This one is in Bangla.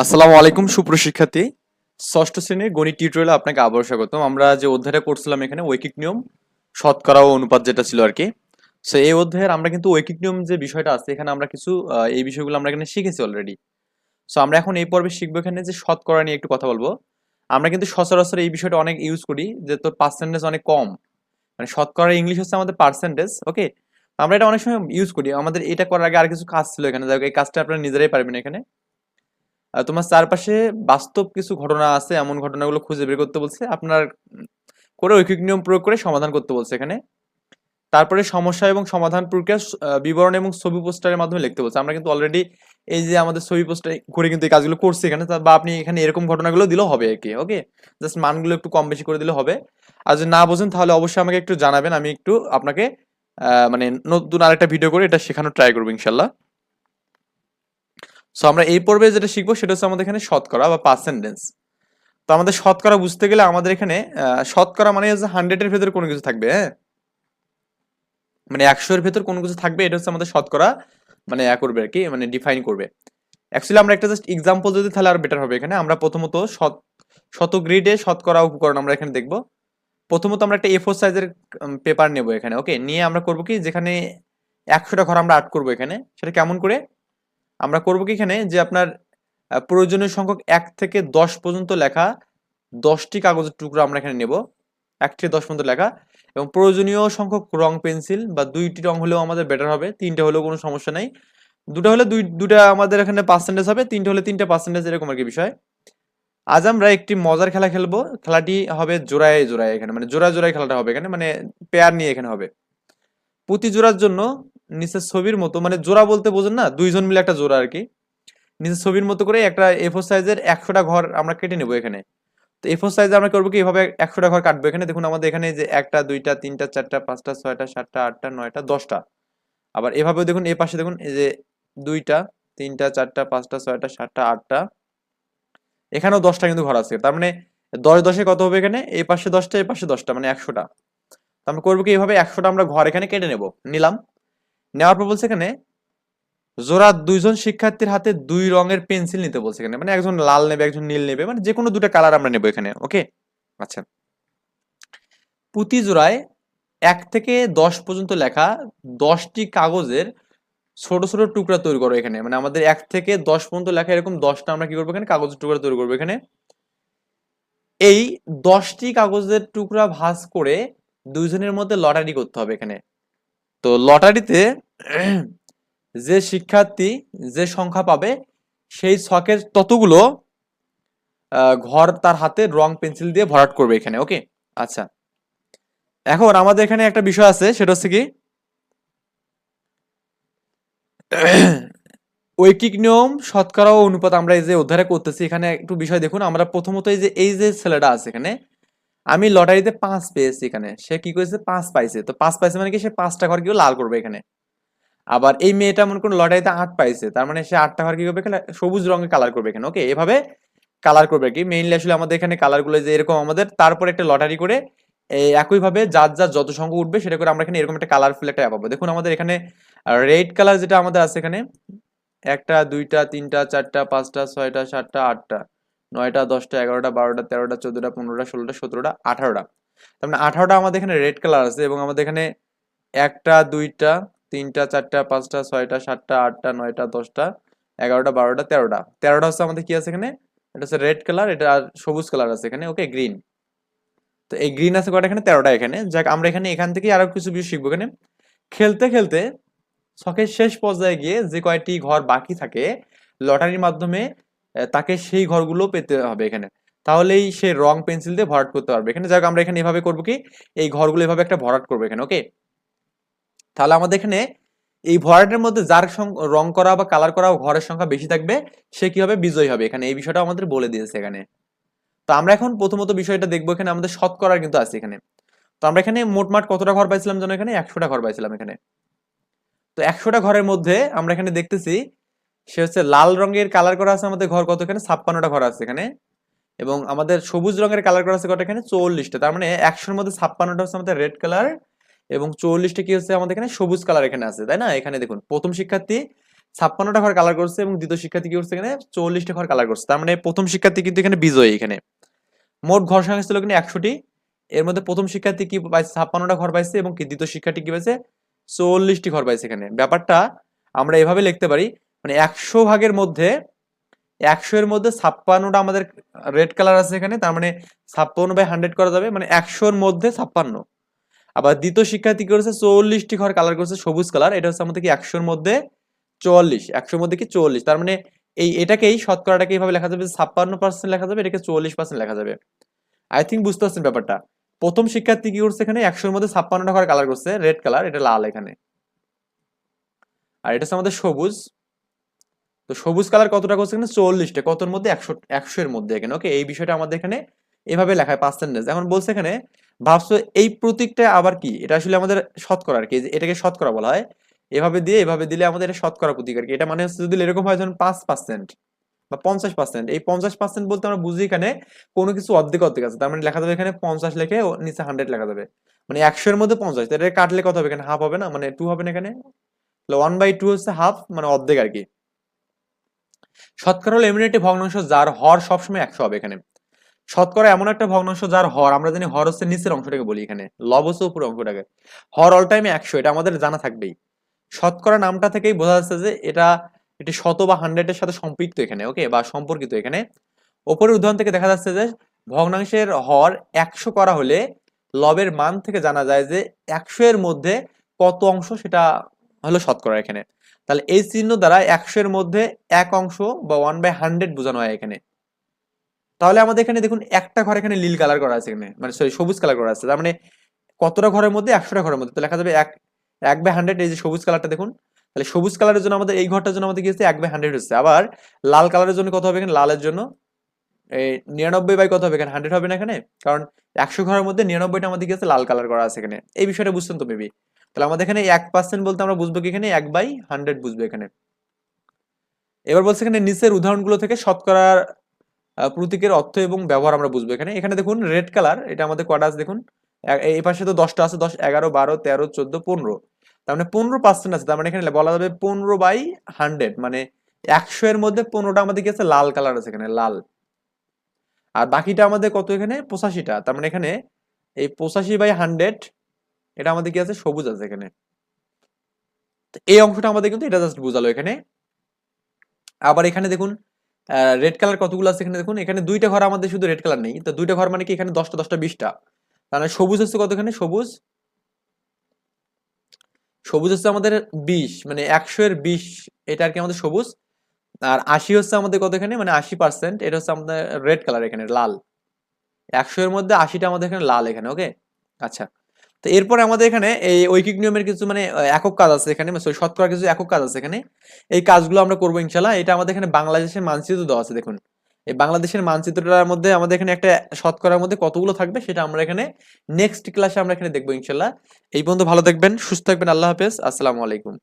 আসসালামু আলাইকুম সুপ্রশিক্ষার্থী ষষ্ঠ শ্রেণির গণিত টিউটোরিয়ালে আপনাকে আবার স্বাগতম। আমরা যে অধ্যায়টা করছিলাম এখানে ঐকিক নিয়ম শতকরা ও অনুপাত যেটা ছিল আর কি। সো এই অধ্যায়ের আমরা কিন্তু ঐকিক নিয়ম যে বিষয়টা আছে এখানে আমরা কিছু এই বিষয়গুলো আমরা এখানে শিখেছি অলরেডি সো আমরা এখন এই পর্বে শিখব এখানে যে শতকরা নিয়ে একটু কথা বলব। আমরা কিন্তু সচরাচর এই বিষয়টা অনেক ইউজ করি যে তোর পার্সেন্টেজ অনেক কম। মানে শতকরা ইংলিশ হচ্ছে আমাদের পার্সেন্টেজ ওকে আমরা এটা অনেক সময় ইউজ করি। আমাদের এটা করার আগে আর কিছু কাজ ছিল এখানে। হোক, এই কাজটা আপনারা নিজেরাই পারবেন এখানে। তোমার চারপাশে বাস্তব কিছু ঘটনা আছে, এমন ঘটনাগুলো খুঁজে বের করতে বলছে, আপনার করে ঐকিক নিয়ম প্রয়োগ করে সমাধান করতে বলছে এখানে। তারপরে সমস্যা এবং সমাধান প্রক্রিয়া বিবরণ এবং ছবি পোস্টারের মাধ্যমে লিখতে বলছে। আমরা কিন্তু অলরেডি এই যে আমাদের ছবি পোস্টার করে কিন্তু এই কাজগুলো করছি এখানে বা আপনি এখানে এরকম ঘটনাগুলো দিলেও হবে আর কি ওকে? জাস্ট মানগুলো একটু কম বেশি করে দিলে হবে। আর যদি না বোঝেন, তাহলে অবশ্যই আমাকে একটু জানাবেন, আমি একটু আপনাকে মানে নতুন আরেকটা ভিডিও করে এটা শেখানোর ট্রাই করব ইনশাল্লাহ। সো আমরা এই পর্বে যেটা শিখব সেটা হচ্ছে আমাদের এখানে শতকরা বা পার্সেন্টেজ তো আমাদের শতকরা বুঝতে গেলে আমাদের এখানে শতকরা মানে হচ্ছে হান্ড্রেডের ভেতরে কোনো কিছু থাকবে হ্যাঁ? মানে একশোর ভেতর কোনো কিছু থাকবে, এটা হচ্ছে আমাদের শতকরা মানে এ করবে আর কি মানে ডিফাইন করবে। অ্যাকচুয়ালি আমরা একটা জাস্ট এক্সাম্পল যদি তাহলে আর বেটার হবে এখানে। আমরা প্রথমত শত শত গ্রিডে শতকরা উপকরণ আমরা এখানে দেখব। প্রথমত আমরা একটা এফোর সাইজের পেপার নেব এখানে ওকে নিয়ে আমরা করব কি, যেখানে একশোটা ঘর আমরা আর্ট করব এখানে। সেটা কেমন করে? আমরা করব কি এখানে? যে আপনার প্রয়োজনীয় সংখ্যক এক থেকে দশ পর্যন্ত লেখা দশটি কাগজের টুকরো আমরা এখানে নেব। এক থেকে দশ পর্যন্ত লেখা। এবং প্রয়োজনীয় সংখ্যক রং পেন্সিল বা দুইটি রং হলেও আমাদের বেটার হবে। তিনটে হলেও কোনো সমস্যা নেই। দুটো হলে দুই, দুটা আমাদের এখানে পার্সেন্টেজ হবে। তিনটে হলে তিনটে পার্সেন্টেজ এরকম আর কি বিষয়। আজ আমরা একটি মজার খেলা খেলব। খেলাটি হবে জোড়ায় জোড়ায় এখানে। মানে জোড়া জোড়ায় খেলাটা হবে এখানে। মানে পেয়ার নিয়ে এখানে হবে। প্রতি জোড়ার জন্য নিচের ছবির মতো মানে জোড়া বলতে বোঝেন না, দুইজন মিলে একটা জোড়া আর কি নিচের ছবির মতো করে একটা এফোর সাইজের একশোটা ঘর আমরা কেটে নেব এখানে। তো এফোর সাইজে আমরা করব কি, এভাবে একশোটা ঘর কাটবো এখানে। দেখুন আমাদের এখানে যে একটা, দুইটা, তিনটা, চারটা, পাঁচটা, ছয়টা, সাতটা, আটটা, নয়টা, দশটা। আবার এভাবেও দেখুন, এ পাশে দেখুন, এই যে দুইটা, তিনটা, চারটা, পাঁচটা, ছয়টা, সাতটা, আটটা। এখানেও দশটা কিন্তু ঘর আছে। তার মানে দশ দশে কত হবে এখানে? এই পাশে দশটা এই পাশে দশটা মানে একশোটা। তো আমরা করব কি এইভাবে একশোটা আমরা ঘর এখানে কেটে নেব। নিলাম। নেওয়ার পর বলছে এখানে, জোড়া দুইজন শিক্ষার্থীর হাতে দুই রঙের পেন্সিল নিতে বলছে এখানে। মানে একজন লাল নেবে, একজন নীল নেবে মানে যে কোনো দুটো কালার আমরা নেব এখানে, ওকে? আচ্ছা। প্রতি জোড়ায় এক থেকে দশ পর্যন্ত লেখা দশটি কাগজের ছোট ছোট টুকরা তৈরি করো এখানে। মানে আমাদের এক থেকে দশ পর্যন্ত লেখা এরকম দশটা আমরা কি করব এখানে? কাগজের টুকরা তৈরি করব এখানে। এই দশটি কাগজের টুকরা ভাঁজ করে দুইজনের মধ্যে লটারি করতে হবে এখানে। তো লটারিতে যে শিক্ষার্থী যে সংখ্যা পাবে, সেই ছকের ততগুলো ঘর তার হাতে রং পেন্সিল দিয়ে ভরাট করবে এখানে, ওকে? আচ্ছা। এখন আমাদের এখানে একটা বিষয় আছে, সেটা হচ্ছে কি, ঐকিক নিয়ম, শতকরা ও অনুপাত আমরা এই যে অধ্যায় করতেছি, এখানে একটু বিষয় দেখুন। আমরা প্রথমত এই যে এই যে ছেলেটা আছে এখানে আমি লটারিতে পাঁচ পেয়েছি এখানে। সে কি করেছে? পাঁচ পাইছে। তো পাঁচ পাইছে মানে কি? সে পাঁচটা ঘর কেউ লাল করবে এখানে। আবার এই মেয়েটা মনে করুন লটারিতে আট পাইছে। তার মানে সে আটটা ঘর কি করবে এখানে? সবুজ রঙের কালার করবে এখানে। ওকে এভাবে কালার করবে কি। মেইনলি আসলে আমাদের এখানে কালারগুলো যে এরকম আমাদের, তারপর একটা লটারি করে একইভাবে যার যার যত সংখ্যা উঠবে সেটা করে আমরা এখানে এরকম একটা কালারফুল একটা পাবো। দেখুন আমাদের এখানে রেড কালার যেটা আমাদের আছে এখানে, একটা, দুইটা, তিনটা, চারটা, পাঁচটা, ছয়টা, সাতটা, আটটা। নয়টা, দশটা, এগারোটা, বারোটা, তেরোটা, চোদ্দটা, পনেরোটা, ষোলোটা, সতেরোটা, আঠারোটা। তার মানে আঠারোটা আমাদের এখানে রেড কালার আছে এবং আমাদের এখানে একটা, দুইটা, তিনটা, চারটা, পাঁচটা, ছয়টা, সাতটা, আটটা, নয়টা, দশটা, এগারোটা, বারোটা, তেরোটা। তেরোটা হচ্ছে আমাদের কি আছে এখানে? এটা হচ্ছে রেড কালার এটা আর সবুজ কালার আছে এখানে ওকে গ্রিন তো এই গ্রিন আছে কয়টা এখানে? তেরোটা এখানে। যাক, আমরা এখানে এখান থেকে আরও কিছু বিষয় শিখব এখানে। খেলতে খেলতে শখের শেষ পর্যায়ে গিয়ে যে কয়টি ঘর বাকি থাকে, লটারির মাধ্যমে তাকে সেই ঘরগুলো পেতে হবে এখানে। তাহলেই সে রং পেন্সিল দিয়ে ভরাট করতে পারবে। এখানে যাক, আমরা এখানে এভাবে করব কি? এই ঘরগুলো এভাবে একটা ভরাট করব এখানে ওকে তাহলে আমাদের এখানে এই ভরাটের মধ্যে যার রং করা বা কালার করা ঘরের সংখ্যা বেশি থাকবে, সে কি হবে? বিজয়ী হবে এখানে। এই বিষয়টা আমাদের বলে দিয়েছে এখানে। তো আমরা এখন প্রথমত বিষয়টা দেখব এখানে, আমাদের শতকরার কিন্তু আছে এখানে। তো আমরা এখানে মোটমাট কতটা ঘর পাইছিলাম যেন এখানে? একশোটা ঘর পাইছিলাম এখানে। তো একশোটা ঘরের মধ্যে আমরা এখানে দেখতেছি সে হচ্ছে লাল রঙের কালার করা আছে আমাদের ঘর কত এখানে ছাপ্পান্নটা ঘর আছে এখানে। এবং আমাদের সবুজ রঙের কালার করা আছে কত এখানে চল্লিশটা তার মানে একশোর মধ্যে ছাপ্পান্নটা হচ্ছে আমাদের রেড কালার এবং চল্লিশটা কি হচ্ছে আমাদের এখানে? সবুজ কালার এখানে আছে, তাই না? এখানে দেখুন, প্রথম শিক্ষার্থী ছাপ্পান্নটা ঘর কালার করছে এবং দ্বিতীয় শিক্ষার্থী কি করছে এখানে? চল্লিশটা ঘর কালার করছে। তার মানে প্রথম শিক্ষার্থী কিন্তু এখানে বিজয়ী এখানে। মোট ঘর সংখ্যা ছিল কিন্তু একশোটি। এর মধ্যে প্রথম শিক্ষার্থী কি পাইছে? ছাপ্পান্নটা ঘর পাইছে এবং দ্বিতীয় শিক্ষার্থী কি পাইছে? চল্লিশটি ঘর পাইছে এখানে। ব্যাপারটা আমরা এভাবে লিখতে পারি মানে একশো ভাগের মধ্যে, একশো এর মধ্যে ছাপ্পান্নটা আমাদের রেড কালার আছে এখানে, তার মানে ছাপ্পান্ন বাই হান্ড্রেড করা যাবে মানে একশোর মধ্যে ছাপ্পান্ন। আবার দ্বিতীয় শিক্ষার্থী করেছে? চল্লিশটি ঘর কালার করেছে, সবুজ কালার এটা হচ্ছে আমাদের কি একশোর মধ্যে চুয়াল্লিশ একশোর মধ্যে কি চল্লিশ তার মানে এই এটাকেই শতকরাটাকে এইভাবে লেখা যাবে? ছাপ্পান্ন পার্সেন্ট লেখা যাবে, এটাকে চল্লিশ পার্সেন্ট লেখা যাবে। আই থিঙ্ক বুঝতে পারছেন ব্যাপারটা। প্রথম শিক্ষার্থী কি করছে এখানে? একশোর মধ্যে ছাপ্পান্নটা ঘর কালার করছে রেড কালার এটা লাল এখানে। আর এটা হচ্ছে আমাদের সবুজ। তো সবুজ কালার কতটা করছে এখানে? চল্লিশটা। কতর মধ্যে? একশো একশো এর মধ্যে এখানে। ওকে এই বিষয়টা আমাদের এখানে এভাবে লেখায় পার্সেন্টেজ এখন বলছে এখানে, ভাবছ এই প্রতীকটা আবার কি? এটা আসলে আমাদের শতকরা আর কি। এটাকে শতকরা বলা হয়। এভাবে দিয়ে, এভাবে দিলে আমাদের এটা শতকরা প্রতীক আর কি। এটা মানে হচ্ছে যদি এরকম হয়, ধরুন পাঁচ পার্সেন্ট বা পঞ্চাশ পার্সেন্ট এই পঞ্চাশ পার্সেন্ট বলতে আমরা বুঝি এখানে কোনো কিছু অর্ধেক অর্ধেক আছে। তার মানে লেখা যাবে এখানে পঞ্চাশ লেখে নিচে হান্ড্রেড লেখা যাবে। মানে একশো এর মধ্যে পঞ্চাশ। এটা কাটলে কত হবে এখানে? হাফ হবে না? মানে টু হবে না এখানে? ওয়ান বাই টু হচ্ছে হাফ মানে অর্ধেক আর কি। শতকরা হলো এমন একটি ভগ্নাংশ যার হর সবসময় একশো হবে এখানে। শতকরা এমন একটা ভগ্নাংশ যার হর, আমরা জানি হর হচ্ছে নিচের অংশটাকে বলি এখানে লব হচ্ছে উপর অংশটাকে। হর অল টাইমে একশো, এটা আমাদের জানা থাকবেই। শতকরা নামটা থেকেই বোঝা যাচ্ছে যে এটা এটি শত বা হান্ড্রেডের সাথে সম্পৃক্ত এখানে ওকে বা সম্পর্কিত এখানে। ওপরের উদাহরণ থেকে দেখা যাচ্ছে যে ভগ্নাংশের হর একশো করা হলে লবের মান থেকে জানা যায় যে একশো এর মধ্যে কত অংশ সেটা হলো শতকরা এখানে। তাহলে এই চিহ্ন দ্বারা একশো এর মধ্যে এক অংশ বা ওয়ান বাই হান্ড্রেড বোঝানো হয় এখানে। তাহলে আমাদের এখানে দেখুন, একটা ঘর এখানে নীল কালার করা আছে এখানে মানে সরি সবুজ কালার করা আছে। তার মানে কতটা ঘরের মধ্যে? একশোটা ঘরের মধ্যে। তো লেখা যাবে এক এক বাই হান্ড্রেড এই যে সবুজ কালারটা দেখুন, তাহলে সবুজ কালারের জন্য আমাদের এই ঘরটার জন্য আমাদের কি হচ্ছে? এক বাই হান্ড্রেড হচ্ছে। আবার লাল কালারের জন্য কত হবে এখানে? লালের জন্য। এই নিরানব্বই বাই কত হবে এখানে? হান্ড্রেড হবে না এখানে? কারণ একশো ঘরের মধ্যে নিরানব্বইটা আমাদের কি আছে লাল কালার করা আছে এখানে। এই বিষয়টা বুঝছেন তো মেবি তাহলে আমাদের এখানে এক পার্সেন্ট বলতে আমরা বুঝব কি এখানে? এক বাই হান্ড্রেড বুঝব এখানে। এবার বলছে এখানে নিচের উদাহরণগুলো থেকে শতকরার প্রতীকের অর্থ এবং ব্যবহার আমরা বুঝব এখানে। এখানে দেখুন রেড কালার এটা আমাদের কটা আছে দেখুন এই পাশে তো দশটা আছে, দশ, এগারো, বারো, তেরো, চোদ্দ, পনেরো। তার মানে পনেরো পার্সেন্ট আছে, তার মানে এখানে বলা যাবে পনেরো বাই হান্ড্রেড মানে একশো এর মধ্যে পনেরোটা আমাদের কি আছে? লাল কালার আছে এখানে, লাল। আর বাকিটা আমাদের কত এখানে? পঁচাশিটা। তার মানে এখানে এই পঁচাশি বাই হান্ড্রেড এটা আমাদের কি আছে? সবুজ আছে এখানে। এই অংশটা আমাদের কিন্তু এটা জাস্ট বোঝালো এখানে। আবার এখানে দেখুন রেড কালার কতগুলো আছে এখানে দেখুন, এখানে দুইটা ঘর আমাদের শুধু রেড কালার নেই। তো দুইটা ঘর মানে কি? এখানে দশটা দশটা, বিশটা। তাহলে সবুজ হচ্ছে কত এখানে? সবুজ। সবুজ হচ্ছে আমাদের বিশ মানে একশো এর বিশ, এটা আর কি আমাদের সবুজ। আর আশি হচ্ছে আমাদের কত এখানে? মানে আশি পার্সেন্ট এটা হচ্ছে আমাদের রেড কালার এখানে, লাল। একশো এর মধ্যে আশিটা আমাদের এখানে লাল এখানে ওকে আচ্ছা। তো এরপরে আমাদের এখানে এই ঐকিক নিয়মের কিছু মানে একক কাজ আছে এখানে sorry, শতকরা কিছু একক কাজ আছে এখানে। এই কাজগুলো আমরা করব ইনশাল্লাহ এটা আমাদের এখানে বাংলাদেশের মানচিত্র দেওয়া আছে দেখুন। এই বাংলাদেশের মানচিত্রটার মধ্যে আমাদের এখানে একটা শতকরার মধ্যে কতগুলো থাকবে সেটা আমরা এখানে নেক্সট ক্লাসে আমরা এখানে দেখব ইনশাল্লাহ এই পর্যন্ত ভালো থাকবেন সুস্থ থাকবেন আল্লাহ হাফেজ। আসসালামু আলাইকুম।